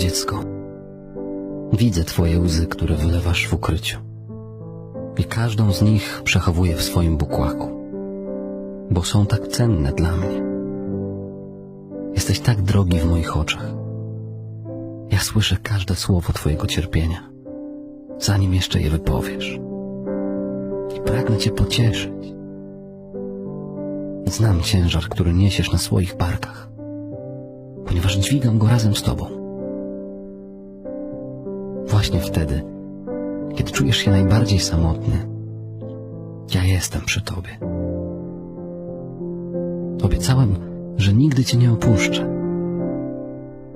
dziecko. Widzę Twoje łzy, które wylewasz w ukryciu. I każdą z nich przechowuję w swoim bukłaku, bo są tak cenne dla mnie. Jesteś tak drogi w moich oczach. Ja słyszę każde słowo Twojego cierpienia, zanim jeszcze je wypowiesz. I pragnę Cię pocieszyć. Znam ciężar, który niesiesz na swoich barkach, ponieważ dźwigam go razem z Tobą. Właśnie wtedy, kiedy czujesz się najbardziej samotny, ja jestem przy Tobie. Obiecałem, że nigdy Cię nie opuszczę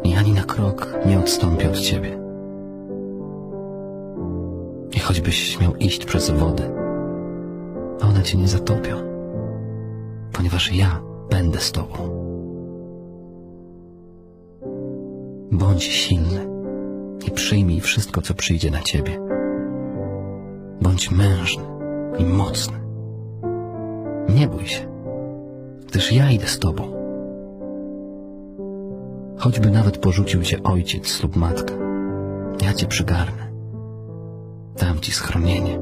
i ani na krok nie odstąpię od Ciebie. I choćbyś miał iść przez wody, one Cię nie zatopią, ponieważ ja będę z Tobą. Bądź silny i przyjmij wszystko, co przyjdzie na Ciebie. Bądź mężny i mocny. Nie bój się, gdyż ja idę z Tobą. Choćby nawet porzucił Cię ojciec lub matka, ja Cię przygarnę. Dam Ci schronienie.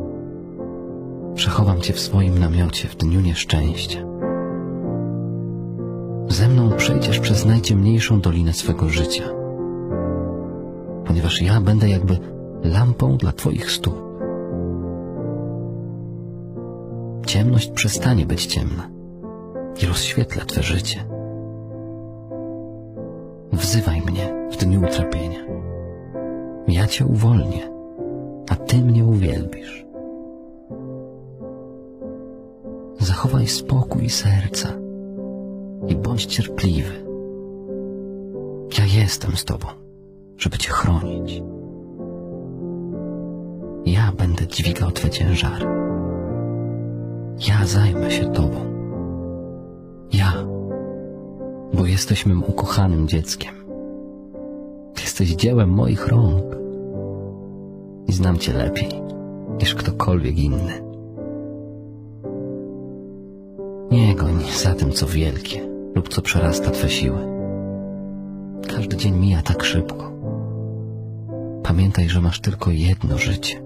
Przechowam Cię w swoim namiocie w dniu nieszczęścia. Ze mną przejdziesz przez najciemniejszą dolinę swego życia, ponieważ ja będę jakby lampą dla Twoich stóp. Ciemność przestanie być ciemna i rozświetlę Twe życie. Wzywaj mnie w dniu utrapienia. Ja Cię uwolnię, a Ty mnie uwielbisz. Zachowaj spokój serca i bądź cierpliwy. Ja jestem z Tobą, żeby Cię chronić. Ja będę dźwigał Twe ciężary. Ja zajmę się Tobą. Ja, bo jesteś mym ukochanym dzieckiem. Jesteś dziełem moich rąk i znam Cię lepiej niż ktokolwiek inny. Nie goń za tym, co wielkie lub co przerasta Twe siły. Każdy dzień mija tak szybko. Pamiętaj, że masz tylko jedno życie,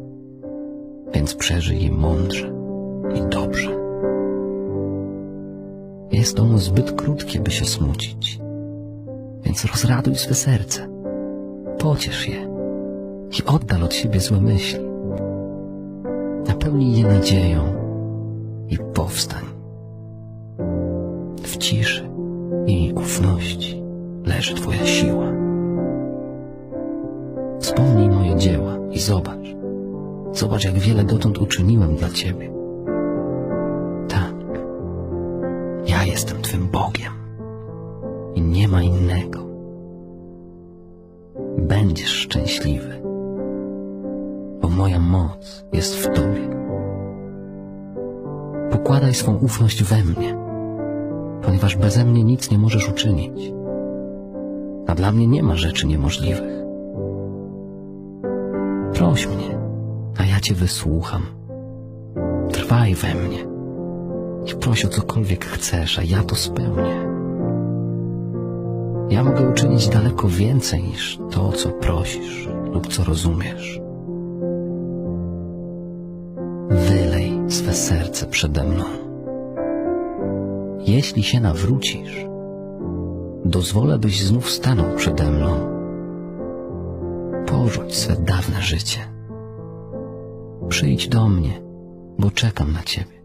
więc przeżyj je mądrze i dobrze. Jest ono zbyt krótkie, by się smucić, więc rozraduj swe serce, pociesz je i oddal od siebie złe myśli. Napełnij je nadzieją i powstań. W ciszy i ufności leży Twoja siła. Wspomnij moje dzieła i zobacz, zobacz, jak wiele dotąd uczyniłem dla Ciebie. Tak, ja jestem Twym Bogiem i nie ma innego. Będziesz szczęśliwy, bo moja moc jest w Tobie. Pokładaj swą ufność we mnie, ponieważ beze mnie nic nie możesz uczynić, a dla mnie nie ma rzeczy niemożliwych. Proś mnie, a ja Cię wysłucham. Trwaj we mnie i proś o cokolwiek chcesz, a ja to spełnię. Ja mogę uczynić daleko więcej niż to, co prosisz lub co rozumiesz. Wylej swe serce przede mną. Jeśli się nawrócisz, dozwolę, byś znów stanął przede mną. Porzuć swe dawne życie. Przyjdź do mnie, bo czekam na Ciebie.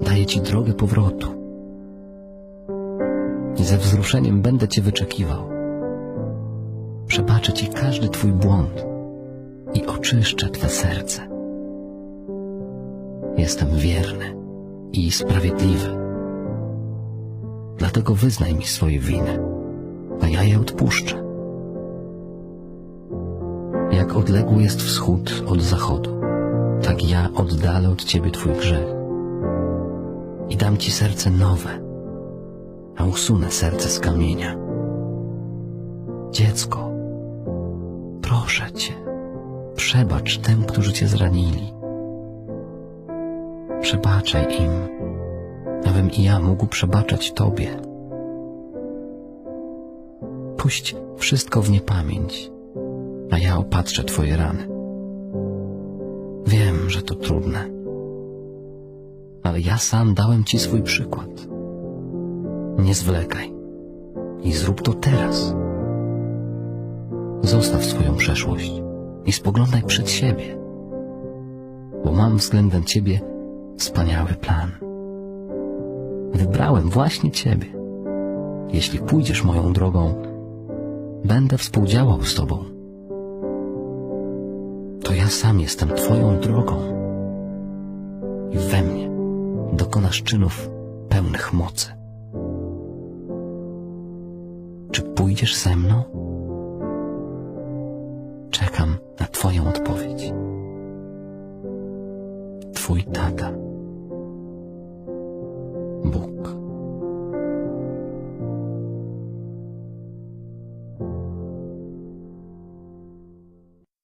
Daję Ci drogę powrotu. Ze wzruszeniem będę Cię wyczekiwał. Przebaczę Ci każdy Twój błąd i oczyszczę Twe serce. Jestem wierny i sprawiedliwy. Dlatego wyznaj mi swoje winy, a ja je odpuszczę. Jak odległy jest wschód od zachodu, tak ja oddalę od Ciebie Twój grzech i dam Ci serce nowe, a usunę serce z kamienia. Dziecko, proszę Cię, przebacz tym, którzy Cię zranili. Przebaczaj im, abym i ja mógł przebaczać Tobie. Puść wszystko w niepamięć, a ja opatrzę twoje rany. Wiem, że to trudne, ale ja sam dałem ci swój przykład. Nie zwlekaj i zrób to teraz. Zostaw swoją przeszłość i spoglądaj przed siebie, bo mam względem ciebie wspaniały plan. Wybrałem właśnie ciebie. Jeśli pójdziesz moją drogą, będę współdziałał z tobą to ja sam jestem Twoją drogą. I we mnie dokonasz czynów pełnych mocy. Czy pójdziesz ze mną? Czekam na Twoją odpowiedź. Twój tata. Bóg.